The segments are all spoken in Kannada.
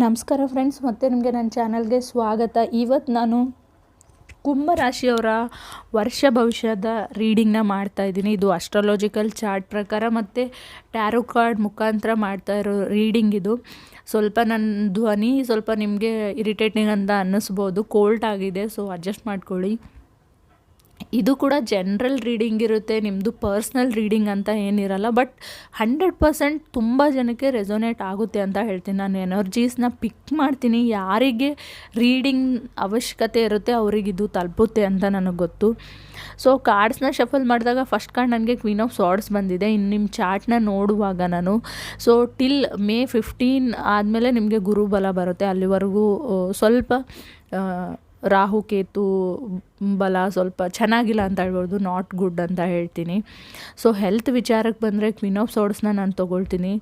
ನಮಸ್ಕಾರ ಫ್ರೆಂಡ್ಸ್ ಮತ್ತೆ ನಿಮಗೆ ನನ್ನ ಚಾನಲ್ಗೆ ಸ್ವಾಗತ. ಇವತ್ತು ನಾನು ಕುಂಭರಾಶಿಯವರ ವರ್ಷ ಭವಿಷ್ಯದ ರೀಡಿಂಗ್ನ ಮಾಡ್ತಾ ಇದ್ದೀನಿ. ಇದು ಅಸ್ಟ್ರಾಲಜಿಕಲ್ ಚಾರ್ಟ್ ಪ್ರಕಾರ ಮತ್ತು ಟ್ಯಾರೋ ಕಾರ್ಡ್ ಮುಖಾಂತರ ಮಾಡ್ತಾ ಇರೋ ರೀಡಿಂಗ್ ಇದು. ಸ್ವಲ್ಪ ನನ್ನ ಧ್ವನಿ ಸ್ವಲ್ಪ ನಿಮಗೆ ಇರಿಟೇಟಿಂಗ್ ಅಂತ ಅನ್ನಿಸ್ಬೋದು. ಕೋಲ್ಡ್ ಆಗಿದೆ ಸೊ ಅಡ್ಜಸ್ಟ್ ಮಾಡ್ಕೊಳ್ಳಿ. ಇದು ಕೂಡ ಜನ್ರಲ್ ರೀಡಿಂಗ್ ಇರುತ್ತೆ ನಿಮ್ಮದು ಪರ್ಸ್ನಲ್ ರೀಡಿಂಗ್ ಅಂತ ಏನಿರಲ್ಲ ಬಟ್ ಹಂಡ್ರೆಡ್ ಪರ್ಸೆಂಟ್ ತುಂಬ ಜನಕ್ಕೆ ರೆಸೊನೇಟ್ ಆಗುತ್ತೆ ಅಂತ ಹೇಳ್ತೀನಿ. ನಾನು ಎನರ್ಜೀಸ್ನ ಪಿಕ್ ಮಾಡ್ತೀನಿ. ಯಾರಿಗೆ ರೀಡಿಂಗ್ ಅವಶ್ಯಕತೆ ಇರುತ್ತೆ, ಅವ್ರಿಗೆ ಇದು ತಲುಪುತ್ತೆ ಅಂತ ನನಗೆ ಗೊತ್ತು. ಸೊ ಕಾರ್ಡ್ಸ್ನ ಶಫಲ್ ಮಾಡಿದಾಗ ಫಸ್ಟ್ ಕಾರ್ಡ್ ನನಗೆ ಕ್ವೀನ್ ಆಫ್ ಸಾರ್ಡ್ಸ್ ಬಂದಿದೆ. ಇನ್ನು ನಿಮ್ಮ ಚಾರ್ಟ್ನ ನೋಡುವಾಗ ನಾನು. ಸೊ ಟಿಲ್ ಮೇ ಫಿಫ್ಟೀನ್ ಆದಮೇಲೆ ನಿಮಗೆ ಗುರುಬಲ ಬರುತ್ತೆ. ಅಲ್ಲಿವರೆಗೂ ಸ್ವಲ್ಪ ರಾಹು ಕೇತು ಬಲ ಸ್ವಲ್ಪ ಚೆನ್ನಾಗಿಲ್ಲ ಅಂತ ಹೇಳ್ಬೋದು ನಾಟ್ ಗುಡ್ ಅಂತ ಹೇಳ್ತೀನಿ. ಸೊ ಹೆಲ್ತ್ ವಿಚಾರಕ್ಕೆ ಬಂದರೆ ಕ್ವೀನ್ ಆಫ್ ಸೋಡ್ಸ್ನ ನಾನು ತೊಗೊಳ್ತೀನಿ.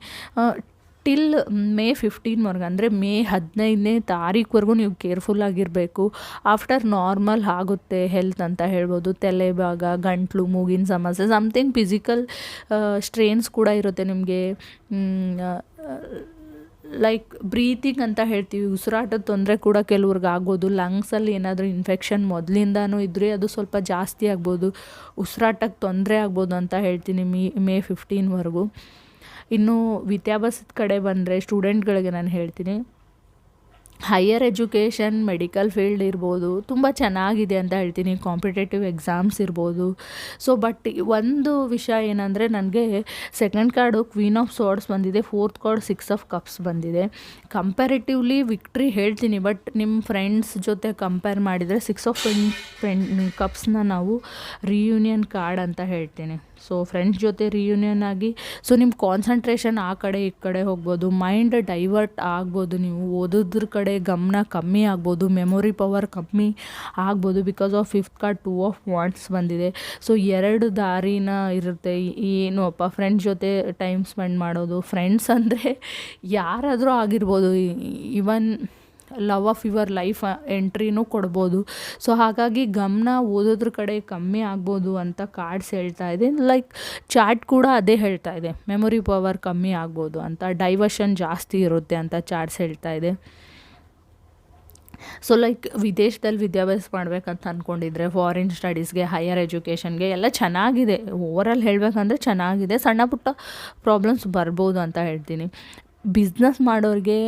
ಟಿಲ್ ಮೇ ಫಿಫ್ಟೀನ್ವರೆಗೆ ಅಂದರೆ ಮೇ ಹದಿನೈದನೇ ತಾರೀಕುವರೆಗೂ ನೀವು ಕೇರ್ಫುಲ್ ಆಗಿರಬೇಕು. ಆಫ್ಟರ್ ನಾರ್ಮಲ್ ಆಗುತ್ತೆ ಹೆಲ್ತ್ ಅಂತ ಹೇಳ್ಬೋದು. ತಲೆ ಭಾಗ, ಗಂಟ್ಲು, ಮೂಗಿನ ಸಮಸ್ಯೆ ಸಮಥಿಂಗ್ ಫಿಸಿಕಲ್ ಸ್ಟ್ರೇನ್ಸ್ ಕೂಡ ಇರುತ್ತೆ ನಿಮಗೆ. ಲೈಕ್ ಬ್ರೀತಿಂಗ್ ಅಂತ ಹೇಳ್ತೀವಿ, ಉಸಿರಾಟದ ತೊಂದರೆ ಕೂಡ ಕೆಲವ್ರಿಗೆ ಆಗ್ಬೋದು ಲಂಗ್ಸಲ್ಲಿ ಏನಾದರೂ ಇನ್ಫೆಕ್ಷನ್ ಮೊದಲಿಂದನೂ ಇದ್ದರೆ ಅದು ಸ್ವಲ್ಪ ಜಾಸ್ತಿ ಆಗ್ಬೋದು, ಉಸಿರಾಟಕ್ಕೆ ತೊಂದರೆ ಆಗ್ಬೋದು ಅಂತ ಹೇಳ್ತೀನಿ ಮೇ ಮೇ ಫಿಫ್ಟೀನ್ವರೆಗೂ ಇನ್ನು ವಿದ್ಯಾಭ್ಯಾಸದ ಕಡೆ ಬಂದರೆ ಸ್ಟೂಡೆಂಟ್ಗಳಿಗೆ ನಾನು ಹೇಳ್ತೀನಿ. ಹೈಯರ್ ಎಜುಕೇಷನ್ ಮೆಡಿಕಲ್ ಫೀಲ್ಡ್ ಇರ್ಬೋದು, ತುಂಬ ಚೆನ್ನಾಗಿದೆ ಅಂತ ಹೇಳ್ತೀನಿ. ಕಾಂಪಿಟೇಟಿವ್ ಎಕ್ಸಾಮ್ಸ್ ಇರ್ಬೋದು. ಸೊ ಬಟ್ ಒಂದು ವಿಷಯ ಏನಂದರೆ ನನಗೆ second card queen of swords ಬಂದಿದೆ fourth card six of cups ಬಂದಿದೆ. ಕಂಪ್ಯಾರಿಟಿವ್ಲಿ ವಿಕ್ಟ್ರಿ ಹೇಳ್ತೀನಿ ಬಟ್ ನಿಮ್ಮ ಫ್ರೆಂಡ್ಸ್ ಜೊತೆ ಕಂಪೇರ್ ಮಾಡಿದರೆ ಸಿಕ್ಸ್ ಆಫ್ ಪೆನ್ ಕಪ್ಸ್ನ ನಾವು ರಿಯೂನಿಯನ್ ಕಾರ್ಡ್ ಅಂತ ಹೇಳ್ತೀನಿ. ಸೊ ಫ್ರೆಂಡ್ಸ್ ಜೊತೆ ರಿಯೂನಿಯನ್ ಆಗಿ ಸೊ ನಿಮ್ಮ ಕಾನ್ಸಂಟ್ರೇಷನ್ ಆ ಕಡೆ ಈ ಕಡೆ ಹೋಗ್ಬೋದು ಮೈಂಡ್ ಡೈವರ್ಟ್ ಆಗ್ಬೋದು ನೀವು, ಓದೋದ್ರ ಕಡೆ ಗಮನ ಕಮ್ಮಿ ಆಗ್ಬೋದು ಮೆಮೊರಿ ಪವರ್ ಕಮ್ಮಿ ಆಗ್ಬೋದು because of fifth card two of wands ಬಂದಿದೆ. ಸೊ ಎರಡು ದಾರಿನ ಇರುತ್ತೆ, ಏನು ಅಪ್ಪ ಫ್ರೆಂಡ್ಸ್ ಜೊತೆ ಟೈಮ್ ಸ್ಪೆಂಡ್ ಮಾಡೋದು ಫ್ರೆಂಡ್ಸ್ ಅಂದರೆ ಯಾರಾದರೂ ಆಗಿರ್ಬೋದು even love of your life ಎಂಟ್ರಿನೂ ಕೊಡ್ಬೋದು. ಸೊ ಹಾಗಾಗಿ ಗಮನ ಓದೋದ್ರ ಕಡೆ ಕಮ್ಮಿ ಆಗ್ಬೋದು ಅಂತ ಕಾರ್ಡ್ಸ್ ಹೇಳ್ತಾ ಇದೆ. ಲೈಕ್ ಚಾಟ್ ಕೂಡ ಅದೇ ಹೇಳ್ತಾ ಇದೆ. ಮೆಮೊರಿ ಪವರ್ ಕಮ್ಮಿ ಆಗ್ಬೋದು ಅಂತ ಡೈವರ್ಷನ್ ಜಾಸ್ತಿ ಇರುತ್ತೆ ಅಂತ ಚಾಟ್ಸ್ ಹೇಳ್ತಾ ಇದೆ. ಸೊ ಲೈಕ್ ವಿದೇಶದಲ್ಲಿ ವಿದ್ಯಾಭ್ಯಾಸ ಮಾಡಬೇಕಂತ ಅಂದ್ಕೊಂಡಿದ್ರೆ ಫಾರಿನ್ ಸ್ಟಡೀಸ್ಗೆ ಹೈಯರ್ ಎಜುಕೇಷನ್ಗೆ ಎಲ್ಲ ಚೆನ್ನಾಗಿದೆ. ಓವರಾಲ್ ಹೇಳಬೇಕಂದ್ರೆ ಚೆನ್ನಾಗಿದೆ. ಸಣ್ಣ ಪುಟ್ಟ ಪ್ರಾಬ್ಲಮ್ಸ್ ಬರ್ಬೋದು ಅಂತ ಹೇಳ್ತೀನಿ. ಬಿಸ್ನೆಸ್ ಮಾಡೋರಿಗೆ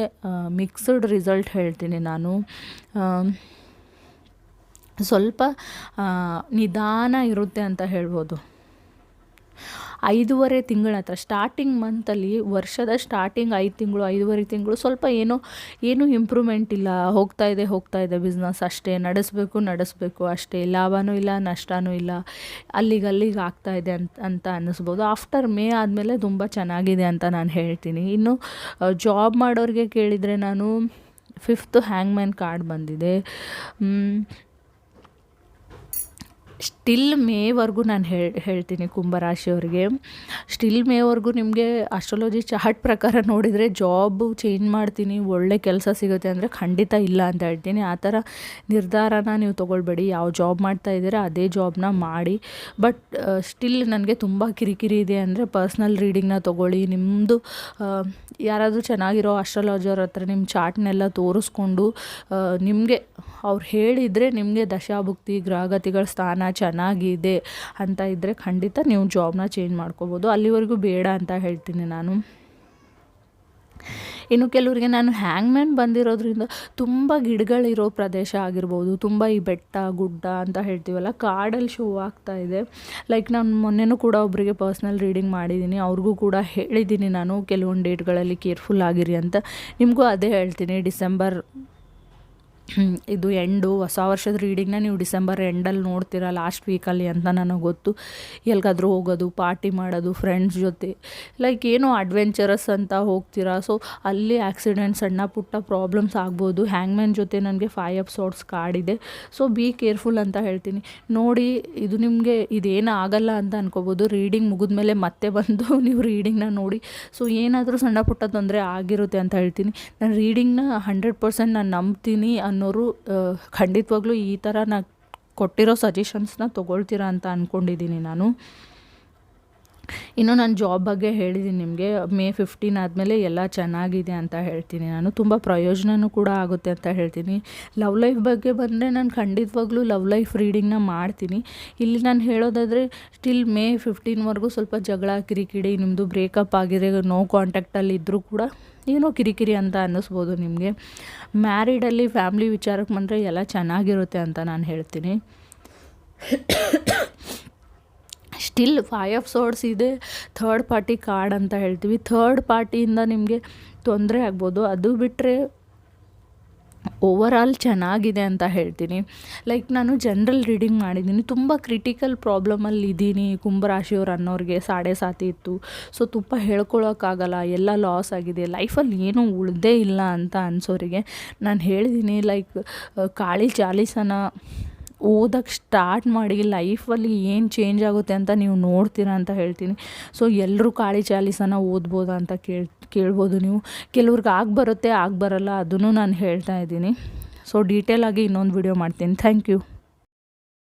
ಮಿಕ್ಸ್ಡ್ ರಿಸಲ್ಟ್ ಹೇಳ್ತೀನಿ ನಾನು. ಸ್ವಲ್ಪ ನಿಧಾನ ಇರುತ್ತೆ ಅಂತ ಹೇಳ್ಬೋದು. ಐದೂವರೆ ತಿಂಗಳ ಹತ್ರ ಸ್ಟಾರ್ಟಿಂಗ್ ಮಂತಲ್ಲಿ ವರ್ಷದ ಸ್ಟಾರ್ಟಿಂಗ್ ಐದು ತಿಂಗಳು, ಐದೂವರೆ ತಿಂಗಳು ಸ್ವಲ್ಪ ಏನೋ, ಏನೂ ಇಂಪ್ರೂವ್ಮೆಂಟ್ ಇಲ್ಲ. ಹೋಗ್ತಾ ಇದೆ ಹೋಗ್ತಾ ಇದೆ ಬಿಸ್ನೆಸ್ ಅಷ್ಟೇ. ನಡೆಸಬೇಕು ನಡೆಸಬೇಕು ಅಷ್ಟೇ. ಲಾಭನೂ ಇಲ್ಲ ನಷ್ಟವೂ ಇಲ್ಲ. ಅಲ್ಲಿಗೆ ಅಲ್ಲಿಗೆ ಆಗ್ತಾ ಇದೆ ಅಂತ ಅಂತ ಅನ್ನಿಸ್ಬೋದು. ಆಫ್ಟರ್ ಮೇ ಆದಮೇಲೆ ತುಂಬ ಚೆನ್ನಾಗಿದೆ ಅಂತ ನಾನು ಹೇಳ್ತೀನಿ. ಇನ್ನು ಜಾಬ್ ಮಾಡೋರಿಗೆ ಕೇಳಿದರೆ ನಾನು ಫಿಫ್ತ್ ಹ್ಯಾಂಗ್ಮ್ಯಾನ್ ಕಾರ್ಡ್ ಬಂದಿದೆ. ಸ್ಟಿಲ್ ಮೇವರೆಗೂ ನಾನು ಹೇಳ್ ಹೇಳ್ತೀನಿ ಕುಂಭರಾಶಿಯವ್ರಿಗೆ. ಸ್ಟಿಲ್ ಮೇವರೆಗೂ ನಿಮಗೆ ಅಸ್ಟ್ರಾಲಜಿ ಚಾರ್ಟ್ ಪ್ರಕಾರ ನೋಡಿದರೆ ಜಾಬು ಚೇಂಜ್ ಮಾಡ್ತೀನಿ, ಒಳ್ಳೆ ಕೆಲಸ ಸಿಗುತ್ತೆ ಅಂದರೆ ಖಂಡಿತ ಇಲ್ಲ ಅಂತ ಹೇಳ್ತೀನಿ. ಆ ಥರ ನಿರ್ಧಾರನ ನೀವು ತೊಗೊಳ್ಬೇಡಿ. ಯಾವ ಜಾಬ್ ಮಾಡ್ತಾ ಇದ್ದೀರಾ ಅದೇ ಜಾಬ್ನ ಮಾಡಿ. ಬಟ್ ಸ್ಟಿಲ್ ನನಗೆ ತುಂಬ ಕಿರಿಕಿರಿ ಇದೆ ಅಂದರೆ ಪರ್ಸ್ನಲ್ ರೀಡಿಂಗ್ನ ತೊಗೊಳ್ಳಿ. ನಿಮ್ಮದು ಯಾರಾದರೂ ಚೆನ್ನಾಗಿರೋ ಅಸ್ಟ್ರಾಲಜರ್ ಹತ್ರ ನಿಮ್ಮ ಚಾರ್ಟ್ನೆಲ್ಲ ತೋರಿಸ್ಕೊಂಡು ನಿಮಗೆ ಅವ್ರು ಹೇಳಿದರೆ ನಿಮಗೆ ದಶಾಭುಕ್ತಿ, ಗ್ರಹಗತಿಗಳ ಸ್ಥಾನ ಚೆನ್ನಾಗಿದೆ ಅಂತ ಇದ್ದರೆ ಖಂಡಿತ ನೀವು ಜಾಬ್ನ ಚೇಂಜ್ ಮಾಡ್ಕೋಬೋದು. ಅಲ್ಲಿವರೆಗೂ ಬೇಡ ಅಂತ ಹೇಳ್ತೀನಿ ನಾನು. ಇನ್ನು ಕೆಲವರಿಗೆ ನಾನು ಹ್ಯಾಂಗ್ಮ್ಯಾನ್ ಬಂದಿರೋದ್ರಿಂದ ತುಂಬ ಗಿಡಗಳಿರೋ ಪ್ರದೇಶ ಆಗಿರ್ಬೋದು, ತುಂಬ ಈ ಬೆಟ್ಟ, ಗುಡ್ಡ ಅಂತ ಹೇಳ್ತೀವಲ್ಲ, ಕಾಡಲ್ಲಿ ಶೋ ಆಗ್ತಾ ಇದೆ. ಲೈಕ್ ನಾನು ಮೊನ್ನೆನೂ ಕೂಡ ಒಬ್ಬರಿಗೆ ಪರ್ಸ್ನಲ್ ರೀಡಿಂಗ್ ಮಾಡಿದ್ದೀನಿ. ಅವ್ರಿಗೂ ಕೂಡ ಹೇಳಿದ್ದೀನಿ ನಾನು, ಕೆಲವೊಂದು ಡೇಟ್ಗಳಲ್ಲಿ ಕೇರ್ಫುಲ್ ಆಗಿರಿ ಅಂತ. ನಿಮಗೂ ಅದೇ ಹೇಳ್ತೀನಿ ಡಿಸೆಂಬರ್ ಇದು ಎಂಡು, ಹೊಸ ವರ್ಷದ ರೀಡಿಂಗ್ನ ನೀವು ಡಿಸೆಂಬರ್ ಎಂಡಲ್ಲಿ ನೋಡ್ತೀರ ಲಾಸ್ಟ್ ವೀಕಲ್ಲಿ ಅಂತ ನನಗೆ ಗೊತ್ತು. ಎಲ್ಲಿಗಾದರೂ ಹೋಗೋದು ಪಾರ್ಟಿ ಮಾಡೋದು ಫ್ರೆಂಡ್ಸ್ ಜೊತೆ ಲೈಕ್ ಏನೋ ಅಡ್ವೆಂಚರಸ್ ಅಂತ ಹೋಗ್ತೀರಾ. ಸೊ ಅಲ್ಲಿ ಆಕ್ಸಿಡೆಂಟ್ ಸಣ್ಣ ಪುಟ್ಟ ಪ್ರಾಬ್ಲಮ್ಸ್ ಆಗ್ಬೋದು. ಹ್ಯಾಂಗ್ಮ್ಯಾನ್ ಜೊತೆ ನನಗೆ ಫೈವ್ ಅಪ್ ಸೋರ್ಟ್ಸ್ ಇದೆ. ಸೊ ಬಿ ಕೇರ್ಫುಲ್ ಅಂತ ಹೇಳ್ತೀನಿ. ನೋಡಿ, ಇದು ನಿಮಗೆ ಇದೇನು ಆಗಲ್ಲ ಅಂತ ಅನ್ಕೋಬೋದು. ರೀಡಿಂಗ್ ಮುಗಿದ ಮೇಲೆ ಮತ್ತೆ ಬಂದು ನೀವು ರೀಡಿಂಗ್ನ ನೋಡಿ. ಸೊ ಏನಾದರೂ ಸಣ್ಣ ಪುಟ್ಟ ತೊಂದರೆ ಆಗಿರುತ್ತೆ ಅಂತ ಹೇಳ್ತೀನಿ. ನಾನು ರೀಡಿಂಗ್ನ ಹಂಡ್ರೆಡ್ ಪರ್ಸೆಂಟ್ ನಾನು ನಂಬ್ತೀನಿ ಅನ್ನೋರು ಖಂಡಿತವಾಗ್ಲೂ ಈ ಥರ ನಾ ಕೊಟ್ಟಿರೋ ಸಜೆಷನ್ಸ್ನ ತೊಗೊಳ್ತೀರಾ ಅಂತ ಅಂದ್ಕೊಂಡಿದ್ದೀನಿ ನಾನು. ಇನ್ನು ನಾನು ಜಾಬ್ ಬಗ್ಗೆ ಹೇಳಿದ್ದೀನಿ ನಿಮಗೆ. ಮೇ ಫಿಫ್ಟೀನ್ ಆದಮೇಲೆ ಎಲ್ಲ ಚೆನ್ನಾಗಿದೆ ಅಂತ ಹೇಳ್ತೀನಿ ನಾನು. ತುಂಬ ಪ್ರಯೋಜನವೂ ಕೂಡ ಆಗುತ್ತೆ ಅಂತ ಹೇಳ್ತೀನಿ. ಲವ್ ಲೈಫ್ ಬಗ್ಗೆ ಬಂದರೆ ನಾನು ಖಂಡಿತವಾಗ್ಲೂ ಲವ್ ಲೈಫ್ ರೀಡಿಂಗ್ನ ಮಾಡ್ತೀನಿ. ಇಲ್ಲಿ ನಾನು ಹೇಳೋದಾದರೆ ಸ್ಟಿಲ್ ಮೇ ಫಿಫ್ಟೀನ್ವರೆಗೂ ಸ್ವಲ್ಪ ಜಗಳ, ಕಿರಿಕಿರಿ ನಿಮ್ಮದು ಬ್ರೇಕಪ್ ಆಗಿದೆ ನೋ ಕಾಂಟ್ಯಾಕ್ಟಲ್ಲಿ ಇದ್ದರೂ ಕೂಡ ಏನೋ ಕಿರಿಕಿರಿ ಅಂತ ಅನ್ನಿಸ್ಬೋದು ನಿಮಗೆ. ಮ್ಯಾರಿಡಲ್ಲಿ ಫ್ಯಾಮ್ಲಿ ವಿಚಾರಕ್ಕೆ ಬಂದರೆ ಎಲ್ಲ ಚೆನ್ನಾಗಿರುತ್ತೆ ಅಂತ ನಾನು ಹೇಳ್ತೀನಿ. ಸ್ಟಿಲ್ ಫೈವ್ ಆಫ್ ಸೋರ್ಡ್ಸ್ ಇದೆ. ಥರ್ಡ್ ಪಾರ್ಟಿ ಕಾರ್ಡ್ ಅಂತ ಹೇಳ್ತೀವಿ. ಥರ್ಡ್ ಪಾರ್ಟಿಯಿಂದ ನಿಮಗೆ ತೊಂದರೆ ಆಗ್ಬೋದು. ಅದು ಬಿಟ್ಟರೆ ಓವರಾಲ್ ಚೆನ್ನಾಗಿದೆ ಅಂತ ಹೇಳ್ತೀನಿ. ಲೈಕ್ ನಾನು ಜನ್ರಲ್ ರೀಡಿಂಗ್ ಮಾಡಿದ್ದೀನಿ. ತುಂಬ ಕ್ರಿಟಿಕಲ್ ಪ್ರಾಬ್ಲಮಲ್ಲಿ ಇದ್ದೀನಿ. ಕುಂಭರಾಶಿಯವ್ರು ಅನ್ನೋರಿಗೆ ಸಾಡೆ ಸಾತಿ ಇತ್ತು. ಸೊ ತುಂಬ ಹೇಳ್ಕೊಳೋಕ್ಕಾಗಲ್ಲ. ಎಲ್ಲ ಲಾಸ್ ಆಗಿದೆ. ಲೈಫಲ್ಲಿ ಏನೂ ಉಳ್ದೇ ಇಲ್ಲ ಅಂತ ಅನ್ಸೋರಿಗೆ. ನಾನು ಹೇಳಿದ್ದೀನಿ ಲೈಕ್ ಕಾಳಿ ಚಾಲೀಸನ ಓದಕ್ಕೆ ಸ್ಟಾರ್ಟ್ ಮಾಡಿ ಲೈಫಲ್ಲಿ ಏನು ಚೇಂಜ್ ಆಗುತ್ತೆ ಅಂತ ನೀವು ನೋಡ್ತೀರಾ ಅಂತ ಹೇಳ್ತೀನಿ. ಸೊ ಎಲ್ಲರೂ ಕಾಳಿ ಚಾಲೀಸನ ಓದ್ಬೋದಾ ಅಂತ ಕೇಳ್, ಕೇಳ್ಬೋದು ನೀವು. ಕೆಲವ್ರಿಗೆ ಆಗಿ ಬರುತ್ತೆ, ಆಗಿ ಬರಲ್ಲ, ಅದನ್ನು ನಾನು ಹೇಳ್ತಾ ಇದ್ದೀನಿ. ಸೊ ಡೀಟೇಲಾಗಿ ಇನ್ನೊಂದು ವಿಡಿಯೋ ಮಾಡ್ತೀನಿ. Thank you